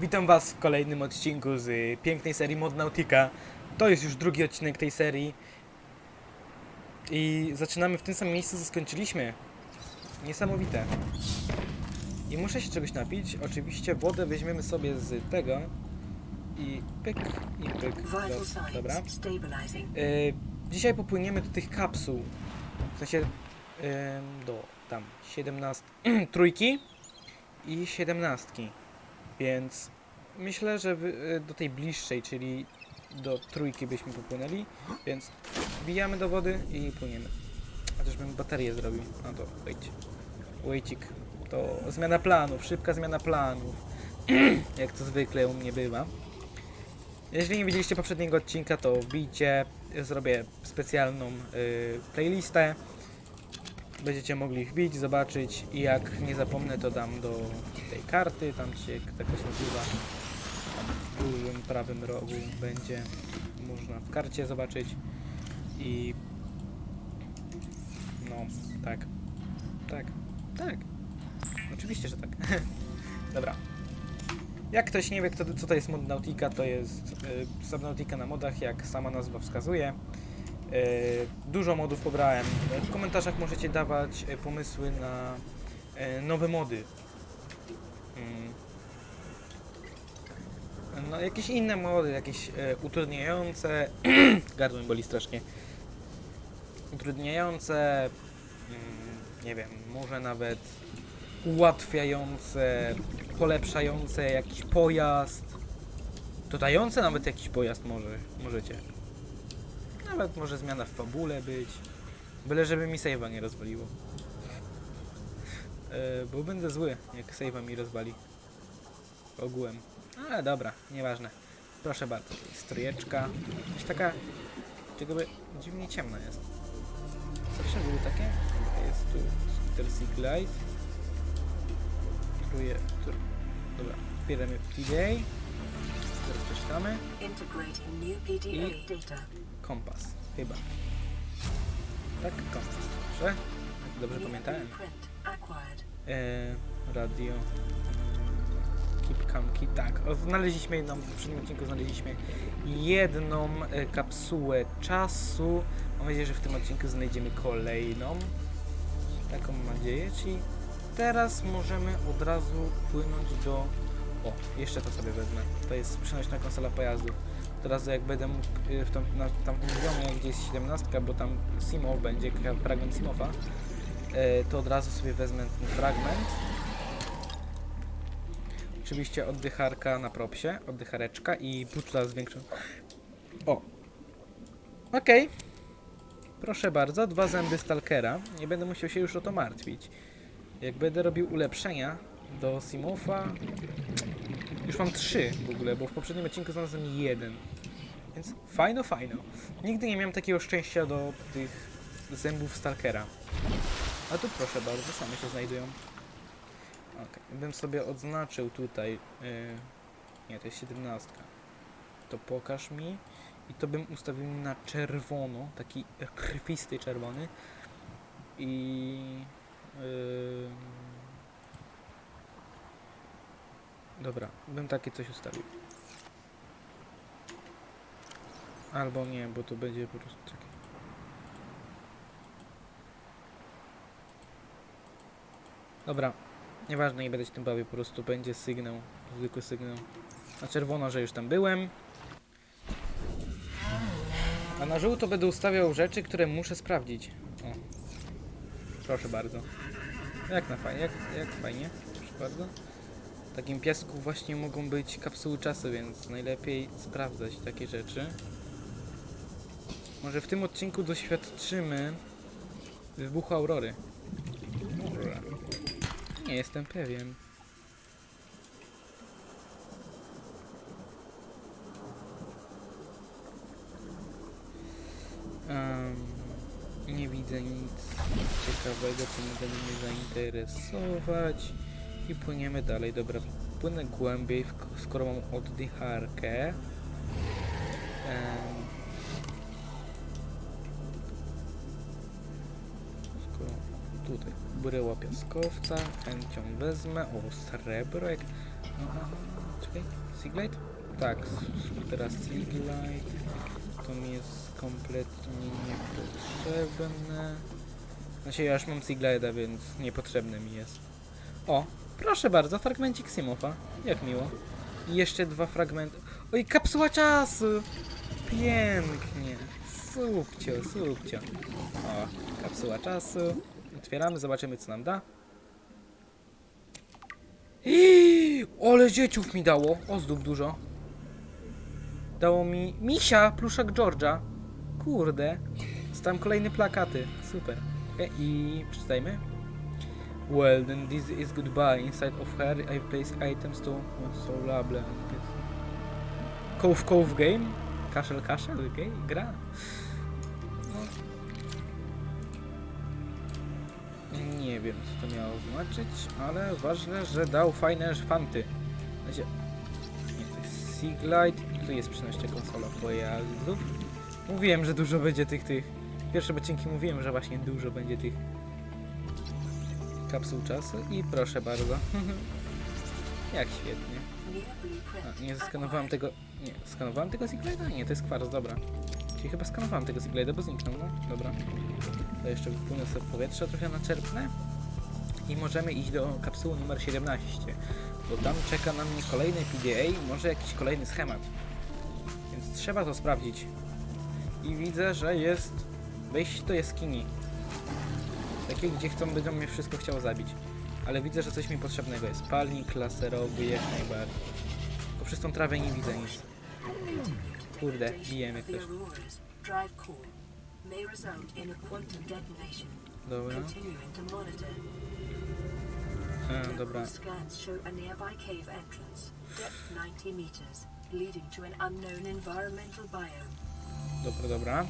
Witam Was w kolejnym odcinku z y, pięknej serii Mod Nautica. To jest już drugi odcinek tej serii. I zaczynamy w tym samym miejscu, co skończyliśmy. Niesamowite. I muszę się czegoś napić. Oczywiście wodę weźmiemy sobie z tego. I pyk, i pyk. Do, dobra. signs stabilizing. Y, dzisiaj popłyniemy do tych kapsuł. W sensie y, do tam 17 trójki i 17. Więc myślę, że y, do tej bliższej, czyli do trójki byśmy popłynęli. Więc wbijamy do wody i płyniemy. A też bym baterię zrobił. No to wait. Waitik. To zmiana planów, szybka zmiana planów. Jak to zwykle u mnie bywa. Jeżeli nie widzieliście poprzedniego odcinka, to wbijcie, zrobię specjalną y, playlistę. Będziecie mogli wbić, zobaczyć i jak nie zapomnę, to dam do tej karty, tam się się nazywa. W dużym prawym rogu będzie można w karcie zobaczyć i no, tak, tak, tak, oczywiście, że tak. Dobra, jak ktoś nie wie, kto, co to jest mod Nautica, to jest y, Subnautica na modach, jak sama nazwa wskazuje. Y, dużo modów pobrałem. W komentarzach możecie dawać y, pomysły na y, nowe mody. Mm. No, jakieś inne mody, jakieś utrudniające. Gardło mi boli strasznie. Utrudniające. Mm, nie wiem, może nawet ułatwiające, polepszające jakiś pojazd, dodające nawet jakiś pojazd może, możecie. Nawet może zmiana w fabule być, byle żeby mi save'a nie rozwaliło. E, bo będę zły, jak save'a mi rozwali. Ogółem. Ale dobra, nieważne. Proszę bardzo, stryjeczka. Jakaś taka, jakby dziwnie ciemna jest. Zawsze były takie? Jest tu Scooter Sea Glide. Truje, tr... Dobra, bierzemy PDA. Teraz przeczytamy. Integrating new PDA data. Kompas, chyba. Tak, kompas. Dobrze? Dobrze pamiętałem. E, radio. Keep... Tak, znaleźliśmy jedną, w poprzednim odcinku znaleźliśmy jedną e, kapsułę czasu. Mam nadzieję, że w tym odcinku znajdziemy kolejną. Taką mam nadzieję, czyli teraz możemy od razu płynąć do... O, jeszcze to sobie wezmę. To jest przenośna konsola pojazdu. Teraz jak będę mógł y, w tam, na tamtym poziomie, gdzie jest 17, bo tam Simow będzie, fragment Simowa, y, to od razu sobie wezmę ten fragment. Oczywiście oddycharka na propsie, oddychareczka i butla z. O! Okej. Proszę bardzo, dwa zęby Stalkera. Nie będę musiał się już o to martwić. Jak będę robił ulepszenia do Simofa... Już mam trzy w ogóle, bo w poprzednim odcinku znalazłem jeden. Więc fajno, fajno. Nigdy nie miałem takiego szczęścia do tych zębów Stalkera. A tu proszę bardzo, same się znajdują. Ok, bym sobie odznaczył tutaj. Yy, nie, to jest 17. To pokaż mi. I to bym ustawił na czerwono, taki krwisty czerwony. I. Yy, dobra, bym takie coś ustawił. Albo nie, bo to będzie po prostu czekaj. Dobra, nieważne, nie będę się tym bawił, po prostu będzie sygnał, zwykły sygnał. Na czerwono, że już tam byłem. A na żółto będę ustawiał rzeczy, które muszę sprawdzić. O. Proszę bardzo. Jak na fajnie, jak, jak fajnie, proszę bardzo. W takim piasku właśnie mogą być kapsuły czasu, więc najlepiej sprawdzać takie rzeczy. Może w tym odcinku doświadczymy wybuchu aurory. Nie jestem pewien. Em, nie widzę nic ciekawego, co mogłoby mnie zainteresować. I płyniemy dalej. Dobra, płynę głębiej, skoro mam oddycharkę. Em, skoro tutaj bryła piaskowca, chęcią wezmę. O, srebro jak... Czekaj. Seaglide? Tak, teraz Seaglide. To mi jest kompletnie niepotrzebne. Znaczy ja już mam Seaglide'a, więc niepotrzebny mi jest. O, proszę bardzo, fragmencik Simofa. Jak miło. I jeszcze dwa fragmenty. Oj, kapsuła czasu! Pięknie. Subcio, subcio. O, kapsuła czasu. Otwieramy, zobaczymy co nam da. Iii, ole dzieciów mi dało. Ozdób dużo. Dało mi misia, pluszak George'a. Kurde. Tam kolejne plakaty. Super. I przeczytajmy. Well, then this is goodbye. Inside of her, I place items to... So bla. Cove Cove Game? Kaszel Kaszel? Okay, gra. No. Nie wiem, co to miało znaczyć, ale ważne, że dał fajne fanty. Znaczy, Seaglide. Tu jest przenośnia konsola pojazdów. Mówiłem, że dużo będzie tych, tych. Pierwsze odcinki mówiłem, że właśnie dużo będzie tych kapsuł czasu i proszę bardzo. Jak świetnie. A, nie zaskanowałem acquired. tego. Nie, skanowałem tego Ziglade'a? Nie, to jest kwarc, dobra. Czyli chyba skanowałem tego Ziglade'a, bo zniknął, no dobra. To jeszcze wypłynę sobie powietrza trochę naczerpnę. I możemy iść do kapsuły numer 17, bo tam czeka na mnie kolejny PDA może jakiś kolejny schemat. Więc trzeba to sprawdzić. I widzę, że jest wejście do jaskini. Takiej, gdzie chcą, będą mnie wszystko chciało zabić. Ale widzę, że coś mi potrzebnego jest. Palnik laserowy jak najbardziej. Tylko przez tą trawę nie widzę nic. Kurde, bijemy detonation. Dobra. Dobra. A nearby cave entrance, depth 90 meters, leading to an unknown environmental biome. Dobra, dobra.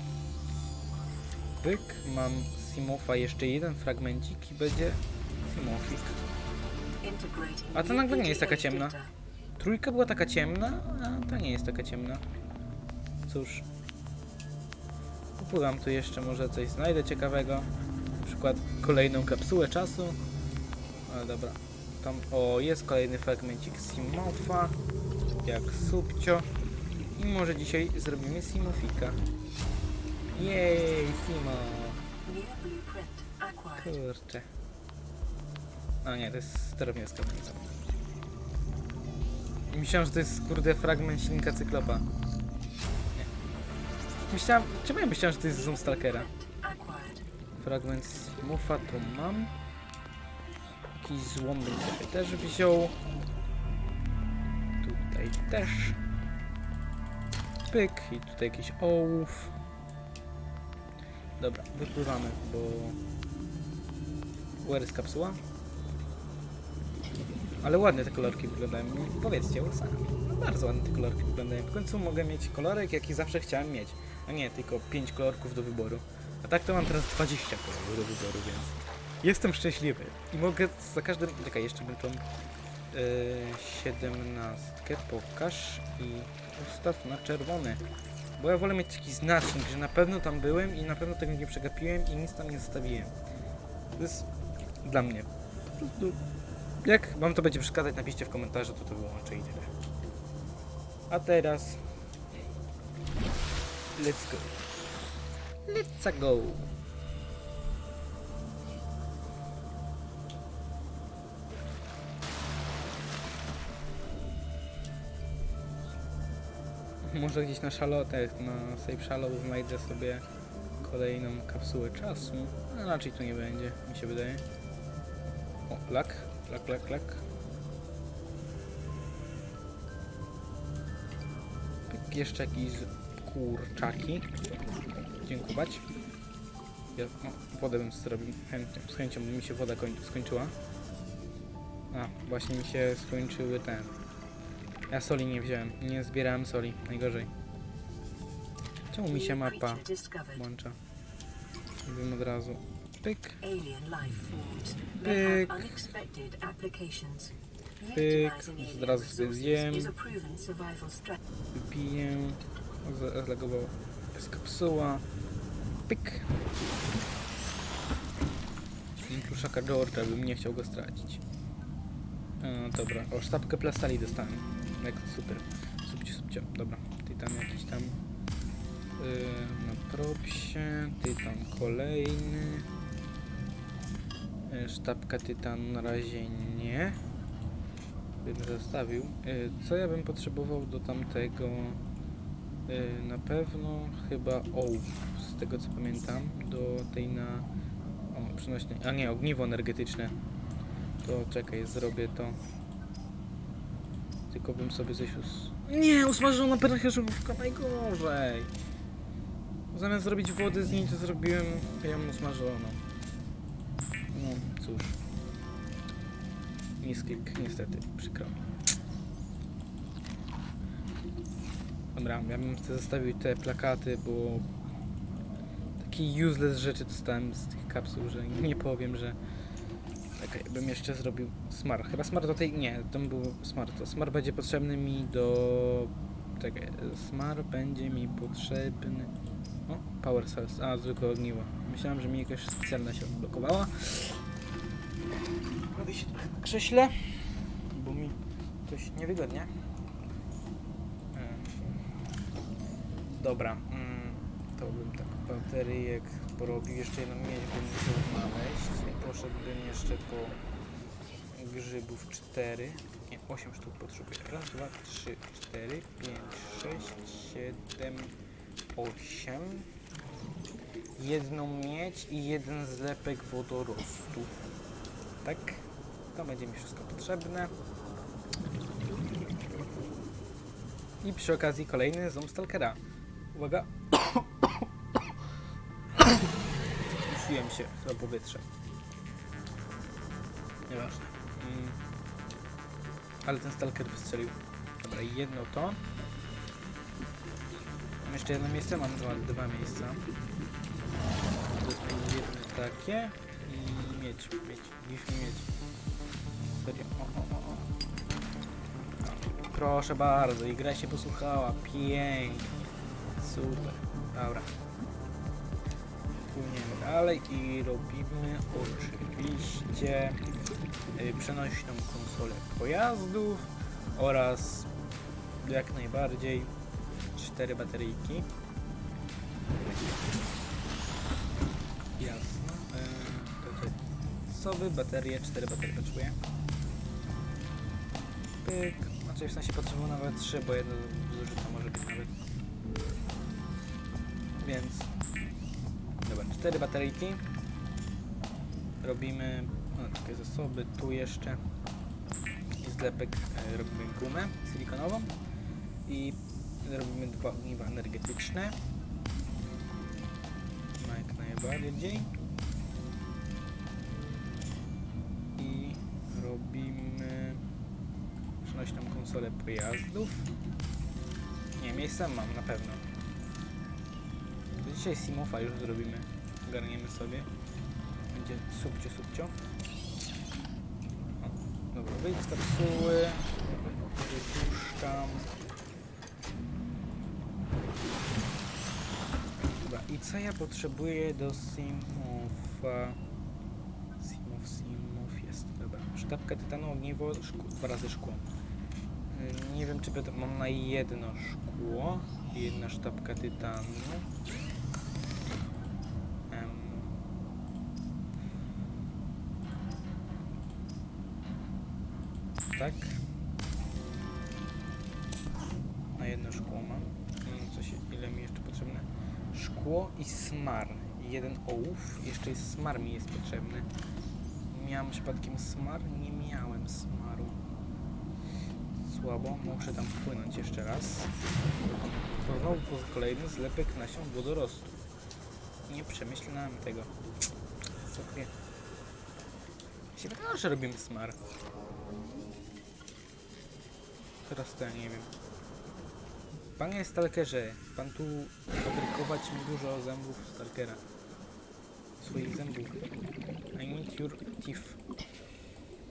Pyk, mam Simofa, jeszcze jeden fragmencik i będzie Simofik. A new nagle nie jest taka ciemna. Trójka była taka ciemna, a ta nie jest taka ciemna. Cóż. Upływam tu jeszcze, może coś znajdę ciekawego. Na przykład kolejną kapsułę czasu. Ale dobra. Tam, o, jest kolejny fragmencik Simofa. Jak subcio. I może dzisiaj zrobimy Simofika. Jej, Simo. Kurczę. A nie, to jest sterownia skarbnica. Myślałem, że to jest kurde fragment silnika cyklopa. Nie. Myślałem, czemu ja myślałem, że to jest zoom stalkera? Fragment Mufa to mam. Jakiś złom bym sobie też wziął. Tutaj też. Pyk i tutaj jakiś ołów. Dobra, wypływamy, bo... Where jest kapsuła? Ale ładne te kolorki wyglądają. Powiedzcie sami. No bardzo ładne te kolorki wyglądają. W końcu mogę mieć kolorek, jaki zawsze chciałem mieć. A nie tylko 5 kolorków do wyboru. A tak to mam teraz 20 kolorów do wyboru, więc jestem szczęśliwy. I mogę za każdym... Czekaj, jeszcze bym tą yy, 17 pokaż i ustaw na czerwony. Bo ja wolę mieć taki znacznik, że na pewno tam byłem i na pewno tego nie przegapiłem i nic tam nie zostawiłem. To jest dla mnie. Jak wam to będzie przeszkadzać, napiszcie w komentarzu, to to wyłączę i tyle. A teraz... Let's go. Let's go. Może gdzieś na szalotach, na Save Shallow znajdę sobie kolejną kapsułę czasu. A raczej tu nie będzie, mi się wydaje. O, lak, lak, lak, lak. Jeszcze jakieś kurczaki. Dziękować. Ja, o, wodę bym zrobił chętnie, z chęcią, mi się woda koń, skończyła. A, właśnie mi się skończyły te... Ja soli nie wziąłem, nie zbierałem soli, najgorzej. Czemu mi się mapa włącza? Wiem od razu. Pyk. Pyk. Pyk. Alien Zaraz sobie zjem. Wypiję. Z- Zlagowało. Jest kapsuła. Pyk. Pluszaka George'a, bym nie chciał go stracić. E, dobra, o sztabkę plastali dostałem. Jak super. Subcie, subcie. Dobra. Ty tam jakiś tam yy, na propsie. Ty tam kolejny. Yy, sztabka tytan na razie nie. Bym zostawił. Yy, co ja bym potrzebował do tamtego? Yy, na pewno chyba ołów, z tego co pamiętam, do tej na... O, przenośnej... A nie, ogniwo energetyczne. To czekaj, zrobię to. Tylko bym sobie coś us... Nie, usmażona percherzówka, najgorzej! Zamiast zrobić wodę z niej, to zrobiłem ją usmażoną. No, cóż. Nisklik, niestety, przykro. Dobra, ja bym sobie zostawił te plakaty, bo taki useless rzeczy dostałem z tych kapsuł, że nie powiem, że Czekaj, bym jeszcze zrobił smar. Chyba smar do tej... Nie, to był smar. To smar będzie potrzebny mi do... Czekaj, smar będzie mi potrzebny... O, power cells. A, zwykłe ogniwo. Myślałem, że mi jakaś specjalna się odblokowała. Robię się trochę na krześle, bo mi coś niewygodnie. Em, Dobra, mm, to bym tak bateryjek porobił. Jeszcze jedną mieć bym musiał znaleźć. Poszedłbym jeszcze po grzybów 4. Nie, 8 sztuk potrzebuję. Raz, dwa, trzy, cztery, pięć, sześć, siedem, osiem. Jedną miedź i jeden zlepek wodorostu. Tak? To będzie mi wszystko potrzebne. I przy okazji kolejny Zoom Stalkera. Uwaga. Dusiłem się, chyba powietrze. Nieważne. Mm. Ale ten Stalker wystrzelił. Dobra, jedno to. Mam jeszcze jedno miejsce, mam dwa, dwa miejsca. Wezmę jedno takie i mieć, mieć, gift mi mieć. Serio, o, o, o, Proszę bardzo, i gra się posłuchała, pięknie. Super, dobra. Płyniemy dalej i robimy oczywiście przenośną konsolę pojazdów oraz jak najbardziej cztery bateryjki. Jasno. Y, sowy, baterie, cztery baterie potrzebuję. Pyk. Znaczy w sensie potrzebuję nawet trzy, bo jedno zużyte może być nawet. Więc Dobra, cztery bateryjki. Robimy czekaj, zasoby, tu jeszcze zlepek e, robimy gumę silikonową i robimy dwa ogniwa energetyczne. Jak najbardziej. I robimy przenośną konsolę pojazdów. Nie, miejsca mam na pewno. Dzisiaj Simofa już zrobimy. Ogarniemy sobie. Będzie subcio, subcio. Wyjdź z kapsuły. Wypuszczam. Dobra, i co ja potrzebuję do Simofa? Simof, Simof jest, dobra. Sztabka tytanu, ogniwo, szkło, dwa razy szkło. Y, Nie wiem, czy będę, mam na jedno szkło. Jedna sztabka tytanu. Tak. Na jedno szkło mam. Mm, Co się, ile mi jeszcze potrzebne? Szkło i smar. Jeden ołów. Jeszcze jest smar mi jest potrzebny. Miałem przypadkiem smar? Nie miałem smaru. Słabo. Muszę tam wpłynąć jeszcze raz. Znowu kolejny zlepek nasion wodorostu. Nie przemyślałem tego. Sobie. Się wydawało, że robimy smar. Teraz to ja nie wiem. Panie Stalkerze, pan tu fabrykować mi dużo zębów Stalkera. Swoich zębów. I need your teeth.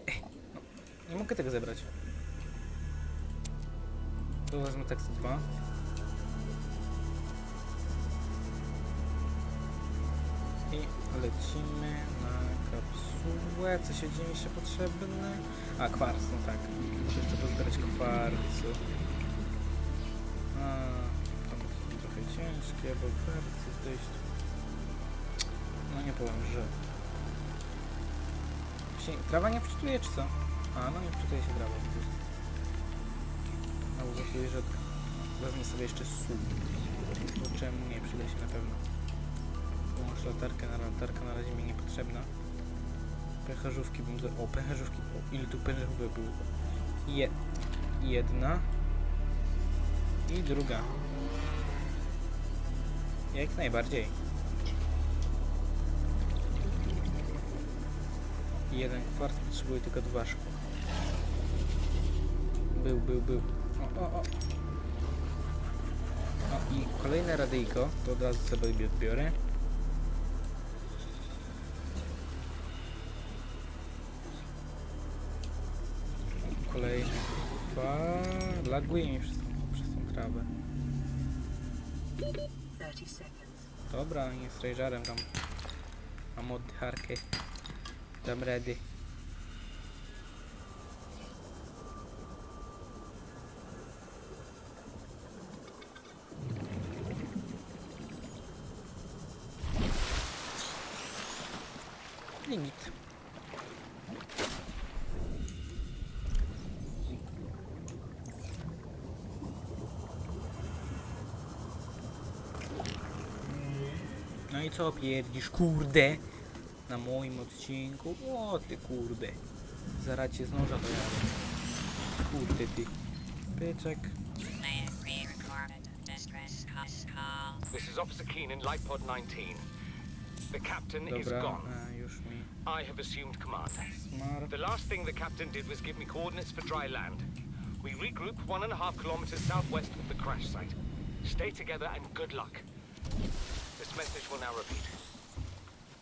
Eh, no, nie mogę tego zebrać. To wezmę tekst 2. I lecimy na kapsułę. Co się dzieje jeszcze potrzebne? A, kwarc, no tak. Muszę jeszcze pozbierać kwarcu. A, to jest trochę ciężkie, bo kwarc jest dość... No nie powiem, że... Właśnie, trawa nie wczytuje, czy co? A, no nie wczytuje się trawa. A uważaj, że wezmę sobie jeszcze sól. Bo czemu nie? Przyda się na pewno. Wyłącz latarkę, na latarka na razie mi niepotrzebna. Pęcherzówki bym... O, pęcherzówki. O, ile tu pęcherzówek było? Je... Jedna. I druga. Jak najbardziej. Jeden kwarc potrzebuje tylko dwa szkła. Był, był, był. O, o, o. O i kolejne radyjko, to od razu sobie odbiorę. Kolejne dwa. Laguje mi przez, przez tą trawę. 30 seconds. Dobra, nie z Ragerem tam. Mam oddycharkę. Dam rady. No i co pierdzisz, kurde? Na moim odcinku? O ty kurde. Zaraz cię z noża dojadę. Kurde ty. Pyczek. This is Officer Keen in Light Pod 19. The captain is Dobra, gone. e, już mi I have assumed command. smar. The last thing the captain did was give me coordinates for dry land. We regroup one and a half kilometers southwest of the crash site. Stay together and good luck. Message will now repeat.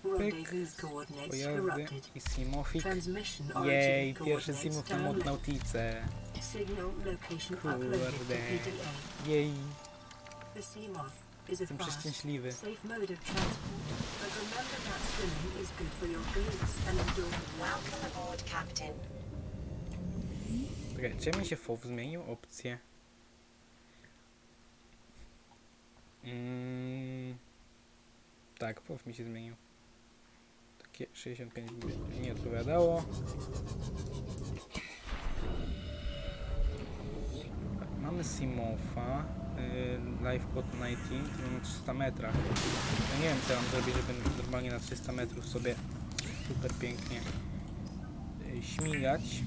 Rendezvous coordinates Pojazdy corrupted. i Simofik. Transmission Jej, origin pierwszy coordinates Simof na. Signal location Kurde. uploaded to PDA. Jej, The Seamoth is a jestem fast, przeszczęśliwy. safe mode of transport, but remember that swimming is good for your glutes and endurance. Welcome aboard, Captain. Czekaj, czy mi się FOW zmienił opcję? Mm, tak, FOW mi się zmienił. Takie 65 by nie odpowiadało. Mamy Simofa, y, LivePod 19, to na 300 metrach. Nie wiem co mam zrobić, żeby normalnie na 300 metrów sobie super pięknie y, śmigać.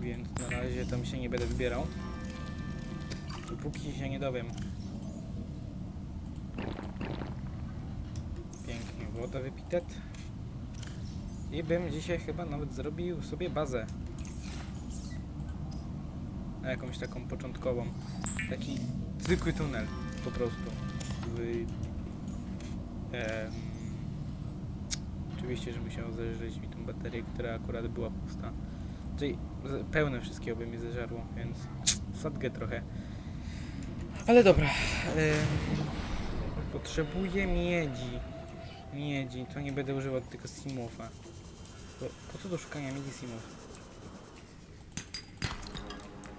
Więc na razie tam się nie będę wybierał. Dopóki się nie dowiem. Pięknie, woda wypitet. I bym dzisiaj chyba nawet zrobił sobie bazę. Na jakąś taką początkową. Taki zwykły tunel po prostu. W, em, oczywiście, że musiał zeżreć mi tą baterię, która akurat była pusta. Czyli pełne wszystkiego by mi zeżarło, więc sadgę trochę. Ale dobra. potrzebuję miedzi. Miedzi, to nie będę używał tylko Simofa. Bo, po co do szukania miedzi Simów?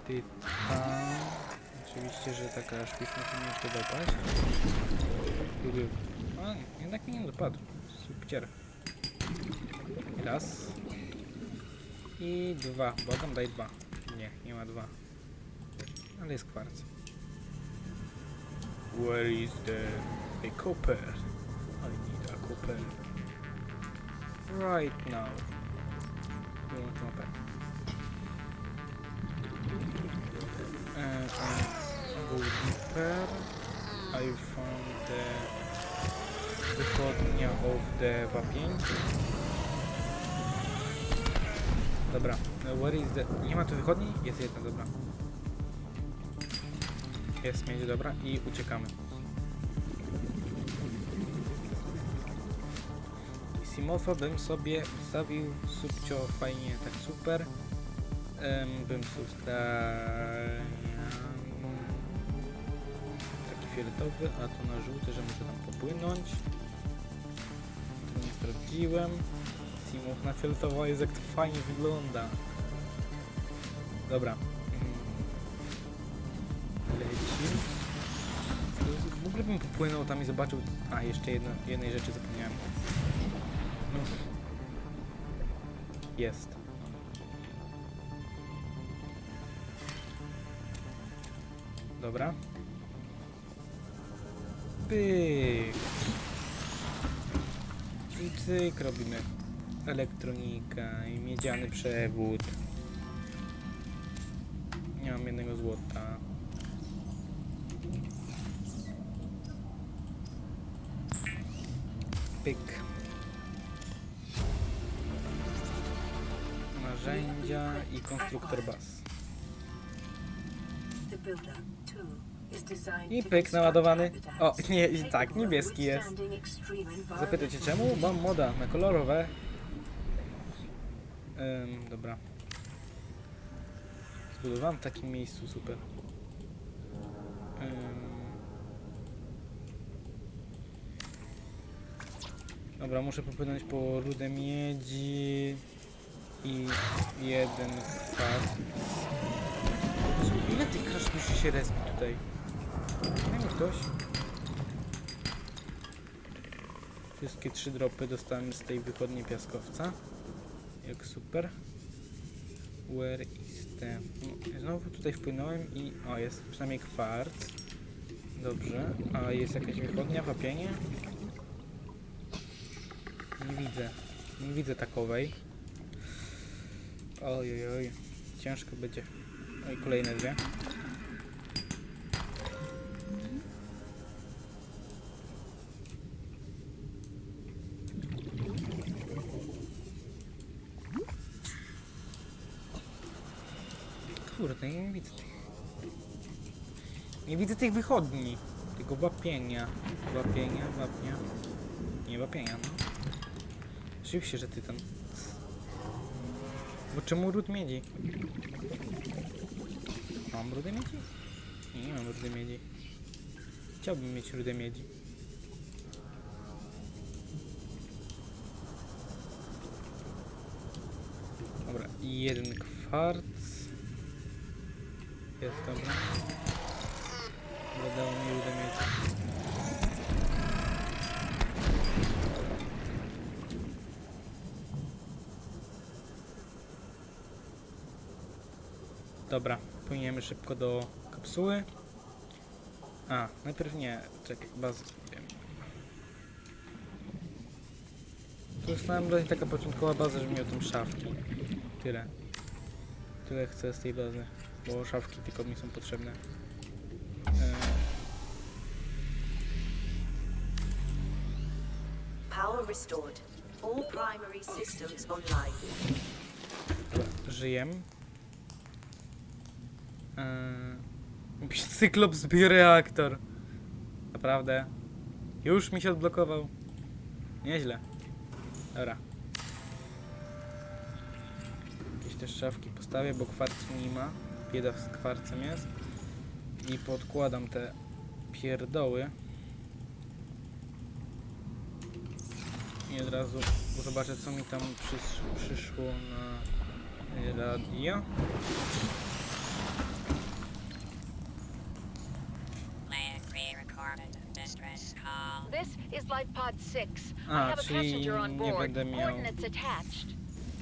Tytan. Oczywiście, że taka sztuczna to nie chce dopaść. Był. A, jednak mi nie dopadł. Super. Raz. I dwa. Błagam, daj dwa. Nie, nie ma dwa. Ale jest kwarc. Where is the a copper? Copper. Right now. Wyłącz mapę. And go deeper. I found the wychodnia of the wapień. Dobra, where is the... Nie ma tu wychodni? Jest jedna, dobra. Jest miedź, dobra i uciekamy. Simofa bym sobie wstawił subcio fajnie, tak super. Em, bym zostawił taki fioletowy, a tu na żółty, że muszę tam popłynąć. sprawdziłem. Simów na fioletowo jest jak to fajnie wygląda. Dobra. Lecim. W ogóle bym popłynął tam i zobaczył... A, jeszcze jedno, jednej rzeczy zapomniałem. Jest. Dobra. Pyk. I cyk robimy. Elektronika i miedziany przewód. Nie mam jednego złota. Pyk. Narzędzia i konstruktor baz. I pyk naładowany. O, nie, tak, niebieski jest. environmental czemu? Mam moda na kolorowe. Ym, dobra. Zbudowałem w takim miejscu, super. Ym. Dobra, muszę popłynąć po rudę miedzi i jeden. Jezu, Ile tych krasz musi się respić tutaj? Nie ktoś. Wszystkie trzy dropy dostałem z tej wychodni piaskowca. Jak super. Where is the... No, znowu tutaj wpłynąłem i... O, jest przynajmniej kwarc. Dobrze. A jest jakaś wychodnia, wapienie? Nie widzę. Nie widzę takowej. Oj, oj. Ciężko będzie. Oj, kolejne dwie. Kurde, ja nie widzę tych. Nie widzę tych wychodni. Tego wapienia. Wapienia, wapnia. Nie wapienia, no. Rzeczywiście, że tytan. Bo czemu ród miedzi? Mam rudę miedzi? Nie, mam rudy miedzi. Chciałbym mieć rudę miedzi. Dobra, jeden kwarc. Jest dobra. Dodało mi rudę miedzi. Dobra, płyniemy szybko do kapsuły. A, najpierw nie, czekaj, bazę zrobimy. Tu jest na razie taka początkowa baza, że miał tam szafki. Tyle. Tyle chcę z tej bazy, bo szafki tylko mi są potrzebne. E, Power restored. All primary systems online. Żyjem. Eee, Cyklops bioreaktor. Naprawdę. Już mi się odblokował. Nieźle. Dobra. Jakieś też szafki postawię, bo kwarcu nie ma. Bieda z kwarcem jest. I podkładam te pierdoły. I od razu zobaczę co mi tam przysz, przyszło na radio. Land pre-recorded distress call. This is Life Pod 6. I A, have a passenger on nie board. będę miał... Coordinates attached.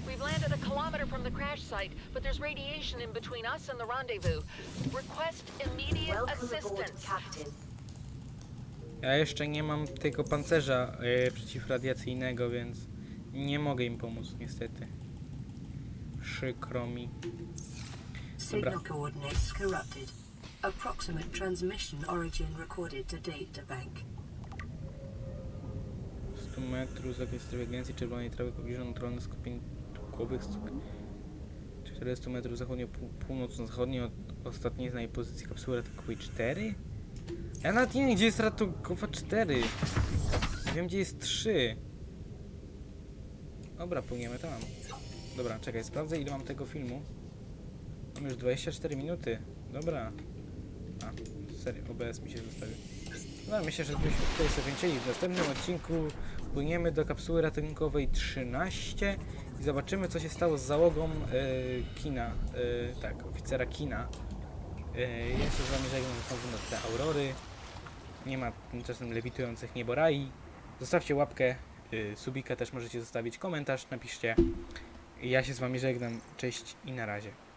We've landed a kilometer from the crash site, but there's radiation in between us and the rendezvous. Request immediate Welcome aboard, assistance. Captain. Ja jeszcze nie mam tego pancerza y, przeciwradiacyjnego, więc nie mogę im pomóc niestety. Przykro mi. Signal coordinates corrupted. Approximate transmission origin recorded to data bank. 100 metrów z jakiejś strefy agencji czerwonej trawy pobliżu naturalnych skupień tłukłowych. stuk- 400 metrów zachodnio pół- północno-zachodnio od ostatniej znanej pozycji kapsuły ratunkowej 4? Ja nawet nie wiem gdzie jest ratunkowa 4. Wiem gdzie jest 3. Dobra, płyniemy tam. Dobra, czekaj, sprawdzę ile mam tego filmu. Mam już 24 minuty. Dobra. A, serio, OBS mi się zostawił. No myślę, że byśmy tutaj sobie kończyli. W następnym odcinku Płyniemy do kapsuły ratunkowej 13 i zobaczymy, co się stało z załogą y, Kina, y, tak, oficera Kina. Y, ja się z wami żegnam na te aurory. Nie ma tymczasem lewitujących nieborai. Zostawcie łapkę, subika też możecie zostawić, komentarz napiszcie. Ja się z wami żegnam, cześć i na razie.